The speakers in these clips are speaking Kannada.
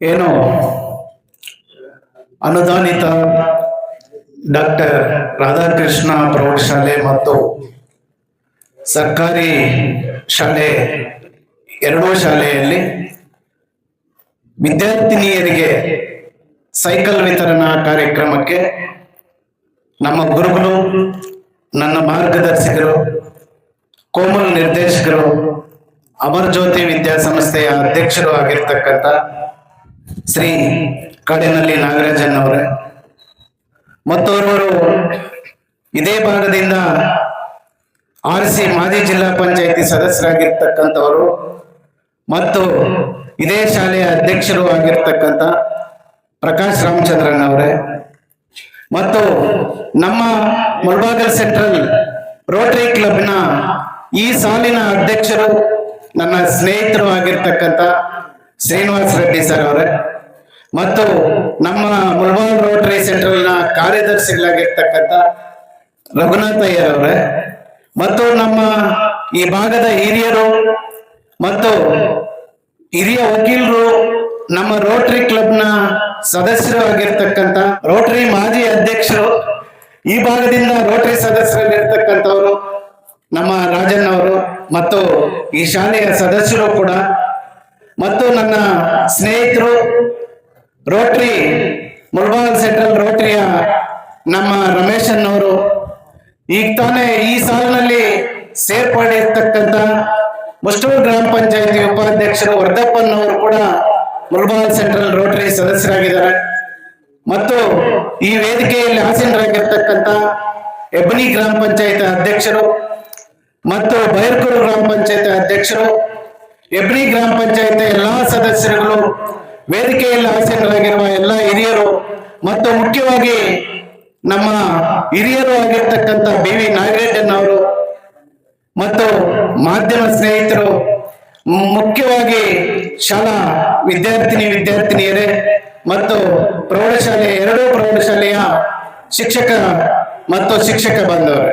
ಏನು? ಅನುದಾನಿತ ಡಾಕ್ಟರ್ ರಾಧಾಕೃಷ್ಣ ಪ್ರೌಢಶಾಲೆ ಮತ್ತು ಸರ್ಕಾರಿ ಶಾಲೆ, ಎರಡೂ ಶಾಲೆಯಲ್ಲಿ ವಿದ್ಯಾರ್ಥಿನಿಯರಿಗೆ ಸೈಕಲ್ ವಿತರಣಾ ಕಾರ್ಯಕ್ರಮಕ್ಕೆ ನಮ್ಮ ಗುರುಗಳು, ನನ್ನ ಮಾರ್ಗದರ್ಶಕರು, ಕೋಮಲ್ ನಿರ್ದೇಶಕರು, ಅಮರ್ ಜ್ಯೋತಿ ವಿದ್ಯಾಸಂಸ್ಥೆಯ ಅಧ್ಯಕ್ಷರು ಆಗಿರ್ತಕ್ಕಂಥ ಶ್ರೀ ಕಾಡಿನಲ್ಲಿ ನಾಗರಾಜನ್ ಅವರ ಮತ್ತೋರ್ವರು ಇದೇ ಭಾಗದಿಂದ ಆರಿಸಿ ಮಾಜಿ ಜಿಲ್ಲಾ ಪಂಚಾಯತಿ ಸದಸ್ಯರಾಗಿರ್ತಕ್ಕಂಥವರು ಮತ್ತು ಇದೇ ಶಾಲೆಯ ಅಧ್ಯಕ್ಷರು ಆಗಿರ್ತಕ್ಕಂಥ ಪ್ರಕಾಶ್ ರಾಮಚಂದ್ರನ್ ಅವರೇ. ಮತ್ತು ನಮ್ಮ ಮುಳ್ಬಾಗಲ್ ಸೆಂಟ್ರಲ್ ರೋಟರಿ ಕ್ಲಬ್ನ ಈ ಸಾಲಿನ ಅಧ್ಯಕ್ಷರು, ನನ್ನ ಸ್ನೇಹಿತರು ಆಗಿರ್ತಕ್ಕಂಥ ಶ್ರೀನಿವಾಸ್ ರೆಡ್ಡಿ ಸರ್ ಅವರೇ. ಮತ್ತು ನಮ್ಮ ಮುಲ್ಬಾಲ್ ರೋಟರಿ ಸೆಂಟ್ರಲ್ನ ಕಾರ್ಯದರ್ಶಿಗಳಾಗಿರ್ತಕ್ಕಂಥ ರಘುನಾಥ್ ಅಯ್ಯರ್ ಅವರೇ. ಮತ್ತು ನಮ್ಮ ಈ ಭಾಗದ ಹಿರಿಯರು ಮತ್ತು ಹಿರಿಯ ವಕೀಲರು ನಮ್ಮ ರೋಟರಿ ಕ್ಲಬ್ನ ಸದಸ್ಯರು ಆಗಿರ್ತಕ್ಕಂಥ ರೋಟರಿ ಮಾಜಿ ಅಧ್ಯಕ್ಷರು, ಈ ಭಾಗದಿಂದ ರೋಟರಿ ಸದಸ್ಯರಾಗಿರ್ತಕ್ಕಂಥವರು ನಮ್ಮ ರಾಜನ್ ಅವರು ಮತ್ತು ಈ ಶಾಲೆಯ ಸದಸ್ಯರು ಕೂಡ ಮತ್ತು ನನ್ನ ಸ್ನೇಹಿತರು ರೋಟ್ರಿ ಮುಳಬಾಗಲ್ ಸೆಂಟ್ರಲ್ ರೋಟ್ರಿಯ ನಮ್ಮ ರಮೇಶ್ ಅನ್ನವರು ಈಗ ತಾನೇ ಈ ಸಾಲಿನಲ್ಲಿ ಸೇರ್ಪಡಿರ್ತಕ್ಕಂಥ ಮುಷ್ಟೂರು ಗ್ರಾಮ ಪಂಚಾಯತಿ ಉಪಾಧ್ಯಕ್ಷರು ವರ್ಧಪ್ಪನವರು ಕೂಡ ಮುಳಬಾಗಲ್ ಸೆಂಟ್ರಲ್ ರೋಟರಿ ಸದಸ್ಯರಾಗಿದ್ದಾರೆ. ಮತ್ತು ಈ ವೇದಿಕೆಯಲ್ಲಿ ಆಸೀನರಾಗಿರ್ತಕ್ಕಂಥ ಎಬ್ಬನಿ ಗ್ರಾಮ ಪಂಚಾಯತ್ ಅಧ್ಯಕ್ಷರು ಮತ್ತು ಬೈರ್ಕೂರು ಗ್ರಾಮ ಪಂಚಾಯತ್ ಅಧ್ಯಕ್ಷರು ಎಬ್ರಿ ಗ್ರಾಮ ಪಂಚಾಯತ್ ಎಲ್ಲಾ ಸದಸ್ಯರುಗಳು, ವೇದಿಕೆಯಲ್ಲಿ ಆಸೀನರಾಗಿರುವ ಎಲ್ಲ ಹಿರಿಯರು ಮತ್ತು ಮುಖ್ಯವಾಗಿ ನಮ್ಮ ಹಿರಿಯರು ಆಗಿರ್ತಕ್ಕಂಥ ಬಿ ವಿ ಅವರು ಮತ್ತು ಮಾಧ್ಯಮ ಸ್ನೇಹಿತರು, ಮುಖ್ಯವಾಗಿ ಶಾಲಾ ವಿದ್ಯಾರ್ಥಿನಿ ವಿದ್ಯಾರ್ಥಿನಿಯರೇ ಮತ್ತು ಪ್ರೌಢಶಾಲೆ, ಎರಡೂ ಪ್ರೌಢಶಾಲೆಯ ಶಿಕ್ಷಕ ಮತ್ತು ಶಿಕ್ಷಕ ಬಂದವರು.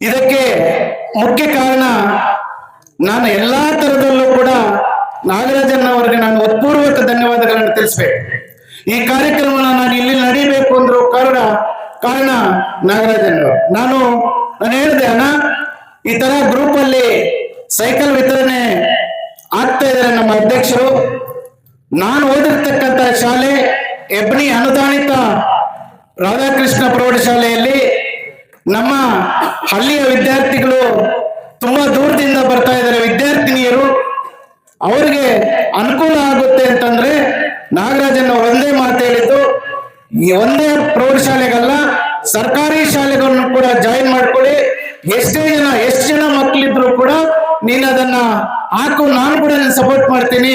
ಇದಕ್ಕೆ ಮುಖ್ಯ ಕಾರಣ ನಾನು ಎಲ್ಲಾ ತರದಲ್ಲೂ ಕೂಡ ನಾಗರಾಜನ್ ಅವರಿಗೆ ನಾನು ಉತ್ಪೂರ್ವಕ ಧನ್ಯವಾದಗಳನ್ನು ತಿಳಿಸ್ಬೇಕು. ಈ ಕಾರ್ಯಕ್ರಮವನ್ನು ನಾನು ಇಲ್ಲಿ ನಡೀಬೇಕು ಅಂದ್ರೂ ಕಾರಣ ಕಾರಣ ನಾಗರಾಜನ್ ನಾನು ನಾನು ಹೇಳಿದೆ, ಅಣ್ಣ, ಈ ತರ ಗ್ರೂಪ್ ಅಲ್ಲಿ ಸೈಕಲ್ ವಿತರಣೆ ಆಗ್ತಾ ಇದ್ದಾರೆ ನಮ್ಮ ಅಧ್ಯಕ್ಷರು. ನಾನು ಓದಿರ್ತಕ್ಕಂತ ಶಾಲೆ ಎಬ್ನಿ ಅನುದಾನಿತ ರಾಧಾಕೃಷ್ಣ ಪ್ರೌಢಶಾಲೆಯಲ್ಲಿ ನಮ್ಮ ಹಳ್ಳಿಯ ವಿದ್ಯಾರ್ಥಿಗಳು ತುಂಬಾ ದೂರದಿಂದ ಬರ್ತಾ ಇದ್ದಾರೆ ವಿದ್ಯಾರ್ಥಿನಿಯರು. ಅವರಿಗೆ ಅನುಕೂಲ ಆಗುತ್ತೆ ಅಂತಂದ್ರೆ ನಾಗರಾಜನ್ ಒಂದೇ ಮಾತು ಹೇಳಿದ್ದು ಒಂದೇ ಪ್ರೌಢಶಾಲೆಗಲ್ಲ, ಸರ್ಕಾರಿ ಶಾಲೆಗಳನ್ನು ಕೂಡ ಜಾಯಿನ್ ಮಾಡ್ಕೊಳ್ಳಿ. ಎಷ್ಟೇ ಜನ, ಎಷ್ಟು ಜನ ಮಕ್ಕಳಿದ್ರು ಕೂಡ ನೀನು ಅದನ್ನ ಹಾಕು, ನಾನು ಕೂಡ ಸಪೋರ್ಟ್ ಮಾಡ್ತೀನಿ.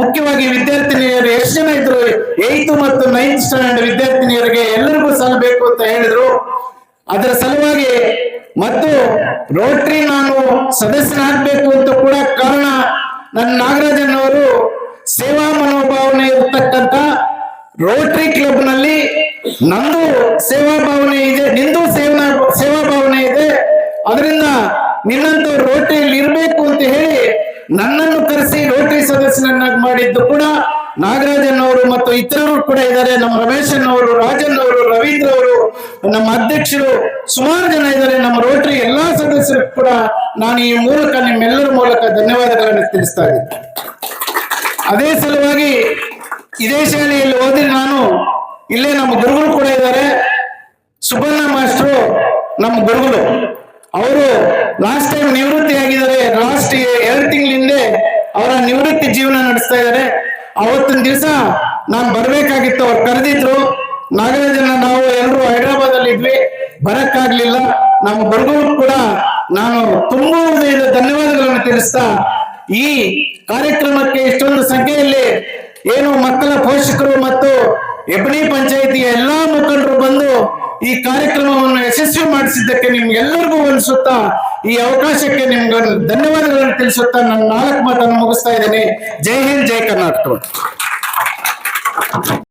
ಮುಖ್ಯವಾಗಿ ವಿದ್ಯಾರ್ಥಿನಿಯರು ಎಷ್ಟು ಜನ ಇದ್ರು? ಏಯ್ತು ಮತ್ತು ನೈನ್ತ್ ಸ್ಟ್ಯಾಂಡರ್ಡ್ ವಿದ್ಯಾರ್ಥಿನಿಯರಿಗೆ ಎಲ್ಲರಿಗೂ ಸಲ್ಲಬೇಕು ಅಂತ ಹೇಳಿದ್ರು. ಅದರ ಸಲುವಾಗಿ ಮತ್ತು ರೋಟ್ರಿ ನಾನು ಸದಸ್ಯನಾಗಬೇಕು ಅಂತ ಕೂಡ ಕಾರಣ ನನ್ನ ನಾಗರಾಜನ್ ಅವರು ಸೇವಾ ಮನೋಭಾವನೆ ಇರತಕ್ಕಂತ ರೋಟ್ರಿ ಕ್ಲಬ್ನಲ್ಲಿ ನಂದು ಸೇವಾ ಭಾವನೆ ಇದೆ, ನಿಂದು ಸೇವಾ ಸೇವಾ ಭಾವನೆ ಇದೆ. ಅದರಿಂದ ನಿನ್ನಂತ ರೋಟರಿಯಲ್ಲಿ ಇರಬೇಕು ಅಂತ ಹೇಳಿ ನನ್ನನ್ನು ಕರೆಸಿ ರೋಟ್ರಿ ಸದಸ್ಯನನ್ನಾಗಿ ಮಾಡಿದ್ದು ಕೂಡ ನಾಗರಾಜನ್ ಅವರು ಮತ್ತು ಇತರರು ಕೂಡ ಇದ್ದಾರೆ. ನಮ್ಮ ರಮೇಶನ್ ಅವರು ರಾಜನ್ ಅವರು ರವೀಂದ್ರ ಅವರು ನಮ್ಮ ಅಧ್ಯಕ್ಷರು ಸುಮಾರು ಜನ ಇದ್ದಾರೆ. ನಮ್ಮ ರೋಟರಿ ಎಲ್ಲಾ ಸದಸ್ಯರು ಕೂಡ ನಾನು ಈ ಮೂಲಕ ನಿಮ್ಮೆಲ್ಲರ ಮೂಲಕ ಧನ್ಯವಾದಗಳನ್ನು ತಿಳಿಸ್ತಾ ಇದ್ದೀನಿ. ಅದೇ ಸಲುವಾಗಿ ಇದೇ ಶಾಲೆಯಲ್ಲಿ ಓದಿ ನಾನು ಇಲ್ಲೇ ನಮ್ಮ ಗುರುಗಳು ಕೂಡ ಇದ್ದಾರೆ. ಸುಬಣ್ಣ ಮಾಸ್ಟ್ರು, ನಮ್ಮ ಗುರುಗಳು. ಅವರು ಲಾಸ್ಟ್ ಟೈಮ್ ನಿವೃತ್ತಿ ಆಗಿದ್ದಾರೆ ಲಾಸ್ಟ್ ಎರಡು ತಿಂಗಳ ಹಿಂದೆ ಅವರ ನಿವೃತ್ತಿ ಜೀವನ ನಡೆಸ್ತಾ ಇದ್ದಾರೆ. ಅವತ್ತಿನ ದಿವಸ ನಾನು ಬರ್ಬೇಕಾಗಿತ್ತು, ಅವ್ರು ಕರೆದಿದ್ರು. ನಾಗರಾಜನ ನಾವು ಎಲ್ಲರೂ ಹೈದರಾಬಾದ್ ಅಲ್ಲಿ ಇದ್ವಿ. ಬರಕ್ಕಾಗ್ಲಿಲ್ಲ. ನಮ್ಮ ಗುರುಗಳು ಕೂಡ ನಾನು ತುಂಬಾ ಹೃದಯದ ಧನ್ಯವಾದಗಳನ್ನು ತಿಳಿಸ್ತಾ, ಈ ಕಾರ್ಯಕ್ರಮಕ್ಕೆ ಇಷ್ಟೊಂದು ಸಂಖ್ಯೆಯಲ್ಲಿ ಏನು ಮಕ್ಕಳ ಪೋಷಕರು ಮತ್ತು ಎಬ್ನಿ ಪಂಚಾಯಿತಿಯ ಎಲ್ಲಾ ಮುಖಂಡರು ಬಂದು ಈ ಕಾರ್ಯಕ್ರಮವನ್ನು ಯಶಸ್ವಿ ಮಾಡಿಸಿದ್ದಕ್ಕೆ ನಿಮ್ಗೆಲ್ಲರಿಗೂ ಅನಿಸುತ್ತಾ ಈ ಅವಕಾಶಕ್ಕೆ ನಿಮ್ಗೆ ಧನ್ಯವಾದಗಳನ್ನು ತಿಳಿಸುತ್ತಾ ನನ್ನ ನಾಲ್ಕು ಮಾತನ್ನು ಮುಗಿಸ್ತಾ ಇದ್ದೀನಿ. ಜೈ ಹಿಂದ್ ಜೈ ಕರ್ನಾಟಕ.